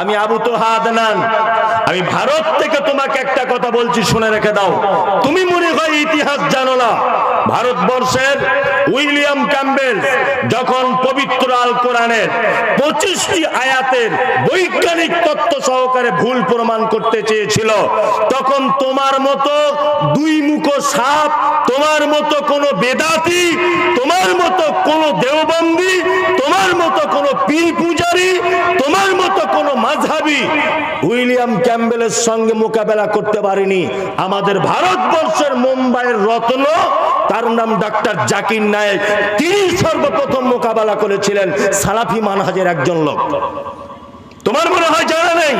আমি আবু তো হাদনান আমি ভারত থেকে তোমাকে একটা কথা বলছি, শুনে রেখে দাও। তুমি মনে হয় ইতিহাস জানো না। ভারতবর্ষের উইলিয়াম ক্যাম্বেল যখন পবিত্র আল কোরআনের পঁচিশটি আয়াতের বৈজ্ঞানিক তত্ত্ব সহকারে ভুল প্রমাণ করতে চেয়েছিল, তখন তোমার মতো দুই মুখো সাপ, তোমার মতো কোনো বেদাতি, তোমার মতো কোনো দেওবন্দি, তোমার মতো কোনো পীর পূজারি তোমার মতো কোনো মাঝহাবি উইলিয়াম ক্যাম্বেলের সঙ্গে মোকাবেলা করতে পারেনি। আমাদের ভারতবর্ষের মুম্বাইয়ের রত্ন, তার নাম ডাক্তার জাকির নায়েক। তিনি সর্বপ্রথম মোকাবেলা করেছিলেন সালাফি মানহাজের একজন লোক। তোমার মনে হয় জানা নেই?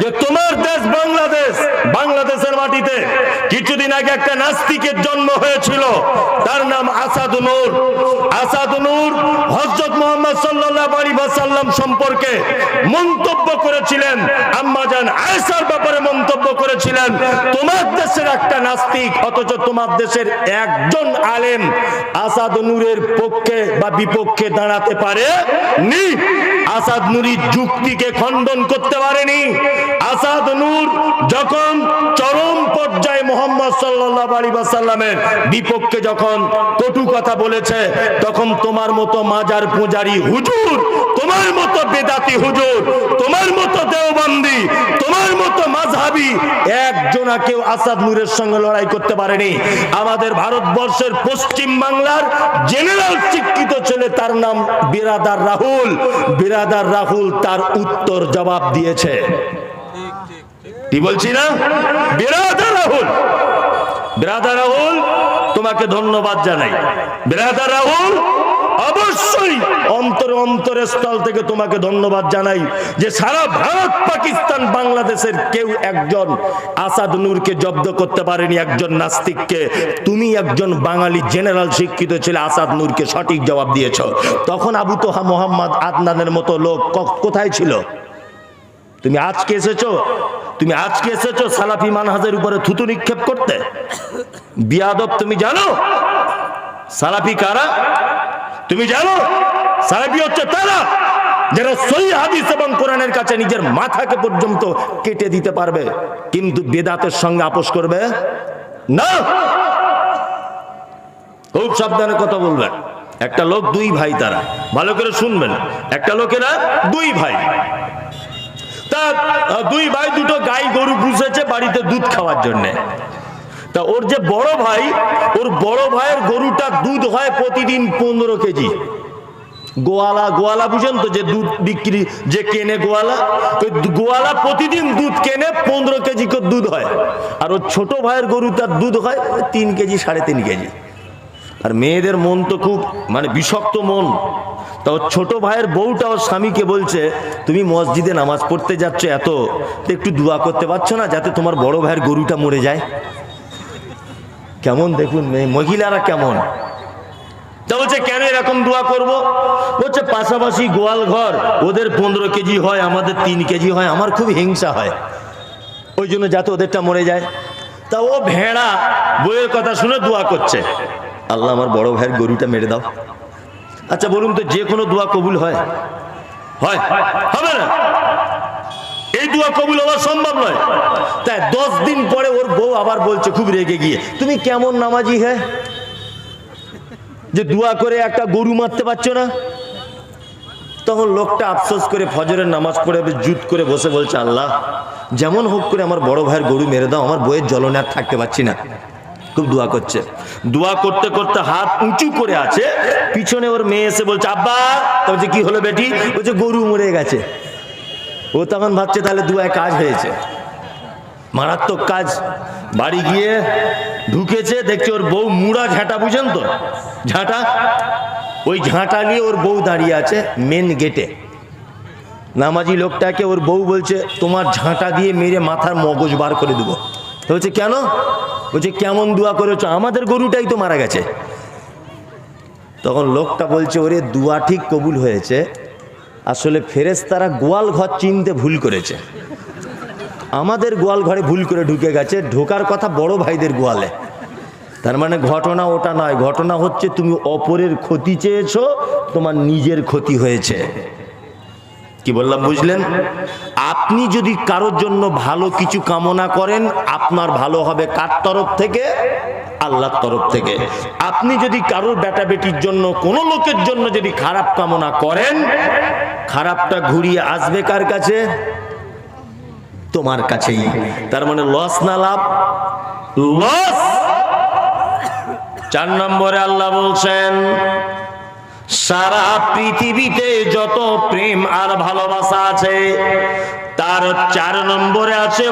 যে তোমার দেশ বাংলাদেশ, বাংলাদেশের মাটিতে কিছুদিন আগে একটা নাস্তিকের জন্ম হয়েছিল। তার নাম আসাদ নূর। আসাদ নূর হজরত মোহাম্মদ ওয়াসাল্লাম সম্পর্কে মন্তব্য করেছিলেন। আম্মাজান আয়েশার ব্যাপারে মন্তব্য করেছিলেন, তোমার দেশের একটা নাস্তিক, অথচ তোমার দেশের একজন আলেম আসাদ নূরের পক্ষে বা বিপক্ষে দাঁড়াতে পারে নি আসাদ নুরি যুক্তিকে খণ্ডন করতে পারেনি। আসাদ নূর যখন চরম পর্যায়ে মোহাম্মদ ওয়াসাল্লামের বিপক্ষে যখন কটু কথা বলেছে, তখন তোমার মতো মাজার পূজারি হুজুর, তোমার মতো বেদাতি হুজুর, তোমার মতো দেওবন্দি, তোমার মতো মাযহাবী একজনা কেউ আসাদ নূরের সঙ্গে লড়াই করতে পারেনি। আমাদের ভারতবর্ষের পশ্চিম বাংলার জেনারেল শিক্ষিত ছেলে তার নাম বিরাদার রাহুল। বিরাদার রাহুল তার উত্তর জবাব দিয়েছে। কি বলছি না? বিরাদার রাহুল। বিরাদার রাহুল, তোমাকে ধন্যবাদ জানাই। বিরাদার রাহুল, অবশ্যই অন্তর অন্তরের স্থল থেকে তোমাকে ধন্যবাদ জানাই যে সারা ভারত, পাকিস্তান, বাংলাদেশের কেউ একজন আসাদ নূরকে জব্দ করতে পারেনি একজন নাস্তিককে। তুমি একজন বাঙালি জেনারেল শিক্ষিত ছেলে আসাদ নূরকে সঠিক জবাব দিয়েছ। তখন আবু তোহা মোহাম্মদ আদনানের মতো লোক কোথায় ছিল? তুমি আজকে এসেছ? তুমি আজকে এসেছ সালাফি মানহাজের উপরে থুতু নিক্ষেপ করতে? বিয়াদব, তুমি জানো? সালাফি কারা? তুমি জানো? সালাফি হচ্ছে তারা যারা সহি হাদিস এবং কোরআনের কাছে নিজের মাথাকে পর্যন্ত কেটে দিতে পারবে, কিন্তু বেদাতের সঙ্গে আপোষ করবে? না! খুব সাবধানে কথা বলবেন। একটা লোক, দুই ভাই তারা। ভালো করে শুনবেন। একটা লোকেরা, দুই ভাই। তা দুই ভাই দুটো গাই গরু পুষেছে বাড়িতে দুধ খাওয়ার জন্য। তা ওর যে বড় ভাই, ওর বড় ভাইয়ের গরুটা দুধ হয় প্রতিদিন পনেরো কেজি। গোয়ালা গোয়ালা বুঝেন তো যে দুধ বিক্রি, যে কেনে গোয়ালা? ওই গোয়ালা প্রতিদিন দুধ কেনে পনেরো কেজি করে দুধ হয়। আর ওর ছোট ভাইয়ের গরু তার দুধ হয় তিন কেজি, সাড়ে তিন কেজি। আর মেয়েদের মন তো খুব মানে বিষাক্ত মন। তা ছোট ভাইয়ের বউটা ওর স্বামীকে বলছে, তুমি মসজিদে নামাজ পড়তে যাচ্ছ এত একটু দোয়া করতে পারছ না যাতে তোমার বড় ভাইয়ের গরুটা মরে যায়? কেমন দেখুন মহিলারা কেমন? তা বলছে, কেন এরকম দোয়া করব? বলছে, পাশাপাশি গোয়াল ঘর, ওদের পনেরো কেজি হয়, আমাদের তিন কেজি হয়, আমার খুব হিংসা হয়। ওই জন্য যাতে ওদেরটা মরে যায়। তা ও ভেড়া বইয়ের কথা শুনে দোয়া করছে। আল্লাহ, আমার বড় ভাইয়ের গরুটা মেরে দাও। আচ্ছা বলুন তো, যে কোনো দোয়া কবুল হয়? হয়? হবে না? এই দোয়া কবুল হওয়া সম্ভব নয়। তাই দশ দিন পরে ওর বউ আবার বলছে, খুব রেগে গিয়ে, তুমি কেমন নামাজি হ্যাঁ যে দোয়া করে একটা গরু মারতে পারছ না? তখন লোকটা আফসোস করে ফজরের নামাজ পড়ে জুত করে বসে বলছে, আল্লাহ, যেমন হোক করে আমার বড় ভাইয়ের গরু মেরে দাও, আমার বইয়ের জ্বলনে আর থাকতে পারছি না। খুব দোয়া করছে। দোয়া করতে করতে হাত উঁচু করে আছে, পিছনে ওর মেয়ে এসে বলছে, আব্বা! বলছে, কি হলো বেটি? বলছে, গরু মরে গেছে। ও তখন ভাবছে, তাহলে দুয়ায় কাজ হয়েছে। মারাত্মক কাজ। বাড়ি গিয়ে ঢুকেছে, দেখছে ওর বউ মুড়া ঝাঁটা, বুঝেন তো? ঝাঁটা। ওই ঝাঁটা নিয়ে ওর বউ দাঁড়িয়ে আছে মেন গেটে নামাজি লোকটাকে ওর বউ বলছে, তোমার ঝাঁটা দিয়ে মেরে মাথার মগজ বার করে দেবো। তো বলছে, কেন? বলছে, কেমন দোয়া করেছ? আমাদের গরুটাই তো মারা গেছে। তখন লোকটা বলছে, ওরে, দুয়া ঠিক কবুল হয়েছে। আসলে ফেরেস তারা গোয়াল ঘর চিনতে ভুল করেছে। আমাদের গোয়াল ঘরে ভুল করে ঢুকে গেছে। ঢোকার কথা বড় ভাইদের গোয়ালে। তার মানে ঘটনা ওটা নয়। ঘটনা হচ্ছে, তুমি অপরের ক্ষতি চেয়েছো, তোমার নিজের ক্ষতি হয়েছে। কি বললাম, বুঝলেন? আপনি যদি কারোর জন্য ভালো কিছু কামনা করেন, আপনার ভালো হবে কার তরফ থেকে? আল্লাহর তরফ থেকে। আপনি যদি কারোর বেটা বেটির জন্য, কোন লোকের জন্য যদি খারাপ কামনা করেন, খারাপটা ঘুরিয়ে আসবে কার কাছে? তোমার কাছেই। তার মানে লস না লাভ? লস চার নম্বরে আল্লাহ বলছেন সারা পৃথিবীতে যত প্রেম আর ভালোবাসা আছে, তার চার নম্বরে আছে।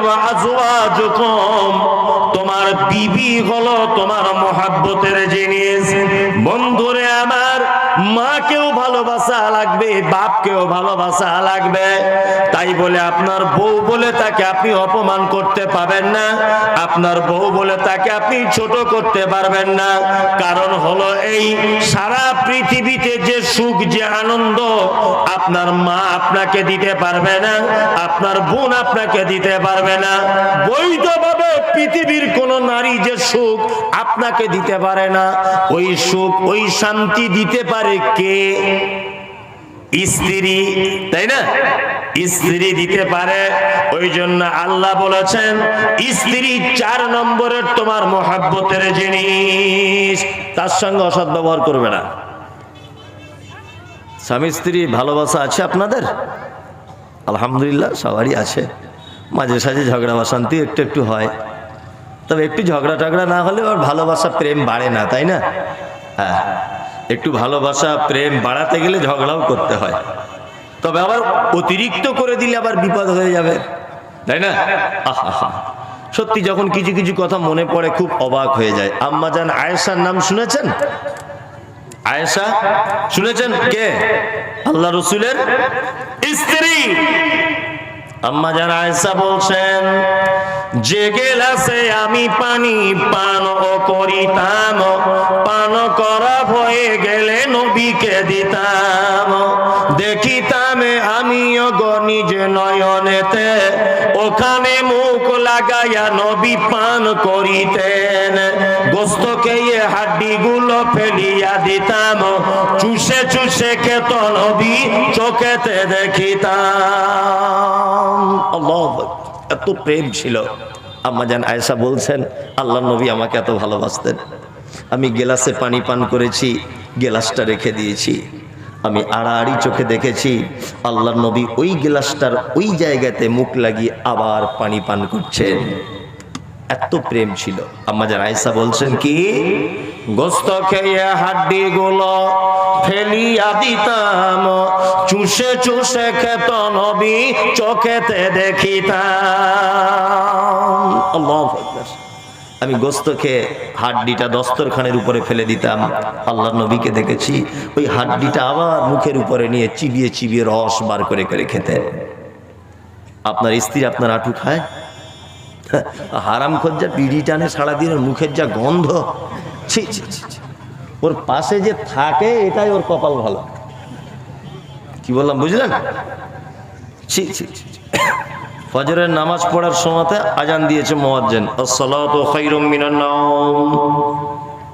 তোমার বিবি হলো তোমার মহাব্বতের জিনিস বন্ধুরে আমার মাকেও ভালোবাসা লাগবে, বাপকেও ভালোবাসা লাগবে। তাই বলে আপনার বউ বলে তাকে আপনি অপমান করতে পাবেন না, আপনার বউ বলে তাকে আপনি ছোট করতে পারবেন না। কারণ হলো এই সারা পৃথিবীতে যে সুখ, যে আনন্দ, আপনার মা আপনাকে দিতে পারবে না, আপনার বোন আপনাকে দিতে পারবে না। বৈধভাবে পৃথিবীর কোন নারী যে সুখ আপনাকে দিতে পারে না, ওই সুখ, ওই শান্তি দিতে পারে কে? স্ত্রী, তাই না? স্ত্রী দিতে পারে, ওই জন্য আল্লাহ বলেছেন, স্ত্রী চার নম্বরের তোমার মহাব্বতের জিনিস। তার সঙ্গে অসৎ ব্যবহার করবে না। স্বামী স্ত্রী ভালোবাসা আছে আপনাদের? আলহামদুলিল্লাহ, সবারই আছে। মাঝে সাঝে ঝগড়া অশান্তি একটু একটু হয়। তবে একটু ঝগড়া টগড়া না হলে ওর ভালোবাসা প্রেম বাড়ে না, তাই না? হ্যাঁ একটু ভালোবাসা প্রেম বাড়াতে গেলে ঝগড়াও করতে হয়। তবে আবার অতিরিক্ত করে দিলে আবার বিপদ হয়ে যাবে, তাই না? সত্যি যখন কিছু কিছু কথা মনে পড়ে, খুব অবাক হয়ে যায়। আম্মাজান আয়েশার নাম শুনেছেন? আয়েশা? শুনেছেন? কে? আল্লাহ রসুলের স্ত্রী। আম্মা জান আয়েশা বলছেন যে গেলাসে আমি পানি পান করিতাম, পান করা হয়ে গেলে নবীকে দিতাম। দেখিতাম আমিও নিজ নয়নেতে, ওখানে মুখ লাগাইয়া নবী পান করিতেন। গোস্তকে এ হাড্ডি গুলো ফেলিয়া দিতাম। চুষে চুষে খেত নবী, চোখেতে দেখিতাম। এত প্রেম ছিল। আম্মা জান আয়েশা বলছেন আল্লাহ নবী আমাকে এত ভালোবাসতেন। আমি গেলাসে পানি পান করেছি, গেলাসটা রেখে দিয়েছি। আমি আড়াআড়ি চোখে দেখেছি আল্লাহ নবী ওই গেলাসটার ওই জায়গাতে মুখ লাগিয়ে আবার পানি পান করছেন। এত প্রেম ছিল। আমাদের আয়সা বলছেন, কি? গোস্ত খেয়ে হাড্ডি গুলো ফেলিয়া দিতাম। চুষে চুষে খেত নবী, চোখেতে দেখিতাম। আল্লাহু। আমি গোস্ত খেয়ে হাড্ডিটা দস্তরখানের উপরে ফেলে দিতাম। আল্লাহ নবীকে দেখেছি, ওই হাড্ডিটা আবার মুখের উপরে নিয়ে চিবিয়ে চিবিয়ে রস বার করে করে খেতেন। আপনার স্ত্রী আপনার আটু খায়? হারাম খোঁজা বিড়ি টানে সারাদিনের মুখের যা গন্ধ। ছি ছি ছি। ওর পাশে যে থাকে, এটাই ওর কপাল ভালো। কি বললাম, বুঝলেন? ছি ছি ছি। ফজরের নামাজ পড়ার সময়তে আজান দিয়েছে মোয়াজ্জেন।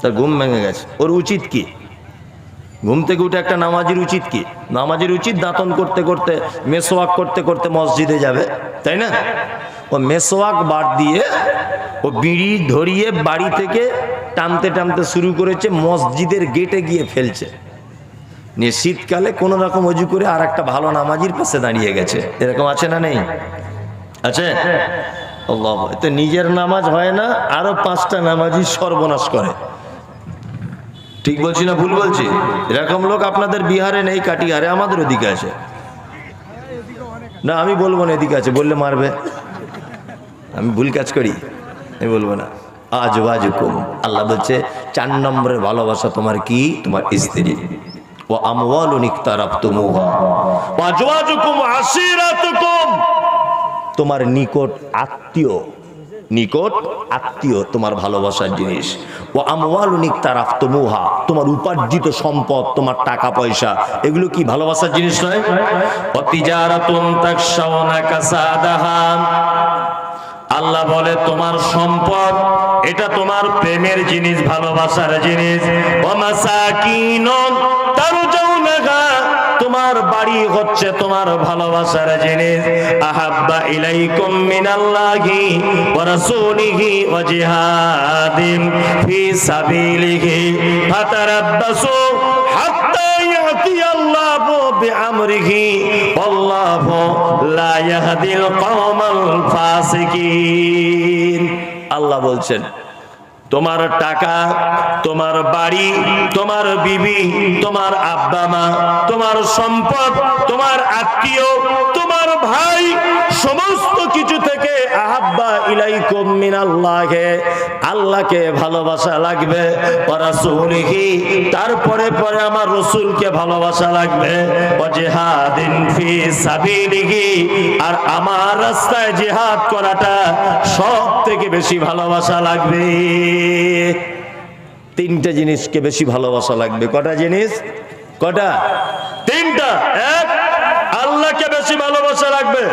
তার ঘুম ভেঙে গেছে। ওর উচিত কি? ঘুম থেকে উঠে একটা নামাজের উচিত কি? নামাজের উচিত দাঁতন করতে করতে মেসোয়াক করতে করতে মসজিদে যাবে, তাই না? ও মেসোয়াক বাদ দিয়ে ও বিড়ি ধরিয়ে বাড়ি থেকে টানতে টানতে শুরু করেছে, মসজিদের গেটে গিয়ে ফেলছে। নিয়ে শীতকালে কোনো রকম অজু করে আর একটা ভালো নামাজির পাশে দাঁড়িয়ে গেছে। এরকম আছে না নেই? আছে? তো নিজের নামাজ হয় না, আরও পাঁচটা নামাজি সর্বনাশ করে। ঠিক বলছি না ভুল বলছি? এরকম লোক আপনাদের বিহারে নেই কাটিহারে আমাদের ওদিকে আছে। না, আমি বলব না এদিকে আছে, বললে মারবে। আমি ভুল কাজ করি? আমি বলব না। আজ বাজ হুকুম আল্লাহ বলছে, চার নম্বরের ভালোবাসা তোমার কি? তোমার স্ত্রী। ও আমওয়ালু ওয়া আজওয়াজুকুম আশিরাতুকুম তোমার নিকট আত্মীয়। নিকট আত্মীয় তোমার ভালোবাসার জিনিস। ও আমওয়ালুনিক তার আফতমুহা তোমার উপার্জিত সম্পদ, তোমার টাকা পয়সা, এগুলো কি ভালোবাসার জিনিস নয়? অতিজারাতুন তাকশাউনা কাসাদাহা। আল্লাহ বলে, তোমার সম্পদ, এটা তোমার প্রেমের জিনিস, ভালোবাসার জিনিস। তোমার বাড়ি হচ্ছে তোমার ভালোবাসার জিনিস। আহাব্বা ইলাইকুম মিনাল্লাহি ওয়া রাসূলিহি ওয়া জিহাদিন ফি সাবিলিহি। ফাতারাব্বাসু ইয়াতি আল্লাহু والله لا يهدي القوم الفاسقين আল্লাহ বলছেন, তোমার টাকা, তোমার বাড়ি, তোমার বিবি, তোমার আব্বা মা, তোমার সম্পদ, তোমার আত্মীয়, তোমার ভাই, সমস্ত কিছু থেকে আহাব্বা ইলাইকুম মিনাল্লাহে। আল্লাহকে ভালোবাসা লাগবে রাসূলিহি, তারপরে পরে আমার রসুলকে ভালোবাসা লাগবে। ফি আর আমার রাস্তায় জিহাদ করাটা সব থেকে বেশি ভালোবাসা লাগবে। তিনটা জিনিসকে বেশি ভালোবাসা লাগবে। কটা জিনিস? কটা তিনটা এক আল্লাহকে বেশি ভালোবাসা লাগবে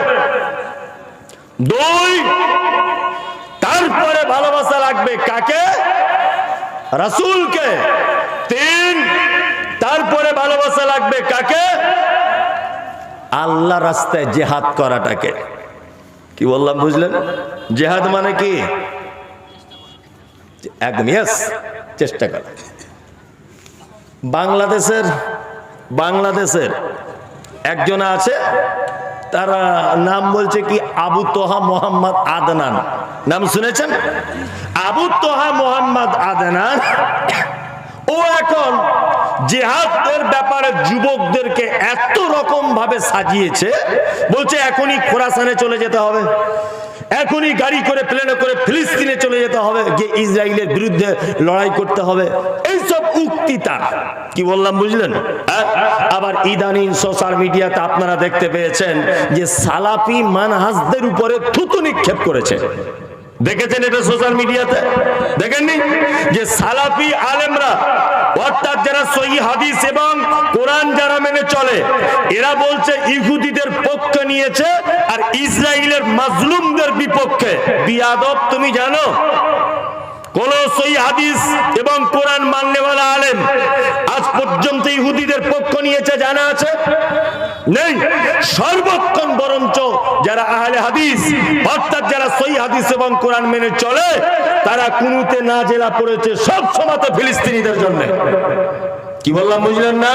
দুই, তারপরে ভালোবাসা লাগবে কাকে? রাসূলকে। তিন, তারপরে ভালোবাসা লাগবে কাকে? আল্লাহ রাস্তায় জেহাদ করাটাকে। কি বললাম, বুঝলেন? জেহাদ মানে কি? একদম চেষ্টা করা। বাংলাদেশের বাংলাদেশের একজন আছে তারা নাম বলছে কি, আবু তোহা মোহাম্মদ আদনান। নাম শুনেছেন? আবু তোহা মোহাম্মদ আদনান। ও এখন জেহাদের ব্যাপারে যুবকদেরকে এত রকম ভাবে সাজিয়েছে, বলছে এখনই খোরাসানে চলে যেতে হবে। এখনই গাড়ি করে, প্লেনে করে ফিলিস্তিনে চলে যেতে হবে যে ইসরায়েলের বিরুদ্ধে লড়াই করতে হবে। এইসব উক্তি তার কি বললাম, বুঝলেন? হ্যাঁ? আবার ইদানিং সোশ্যাল মিডিয়াতে আপনারা দেখতে পেয়েছেন যে সালাফি মানহাজদের উপরে থুতু নিক্ষেপ করেছে। দেখেছেন এটা সোশ্যাল মিডিয়াতে দেখেননি? যে সালাফি আলেমরা, অর্থাৎ যারা সহি হাদিস এবং কোরআন যারা মেনে চলে, এরা বলছে ইহুদিদের পক্ষ নিয়েছে আর ইসরায়েলের মাজলুমদের বিপক্ষে। বিয়াদব, তুমি জানো? কোন সই হাদিস এবং কোরআন মাননেওয়ালা আলেম আজ পর্যন্ত ইহুদিদের পক্ষ নিয়েছে, জানা আছে? নেই। সর্বক্ষণ বরঞ্চ যারা আহলে হাদিস, অর্থাৎ যারা সই হাদিস এবং কোরআন মেনে চলে, তারা কুনুতে না জেলা পড়েছে সব সময় ফিলিস্তিনিদের জন্য। কি বললাম, বুঝলেন না?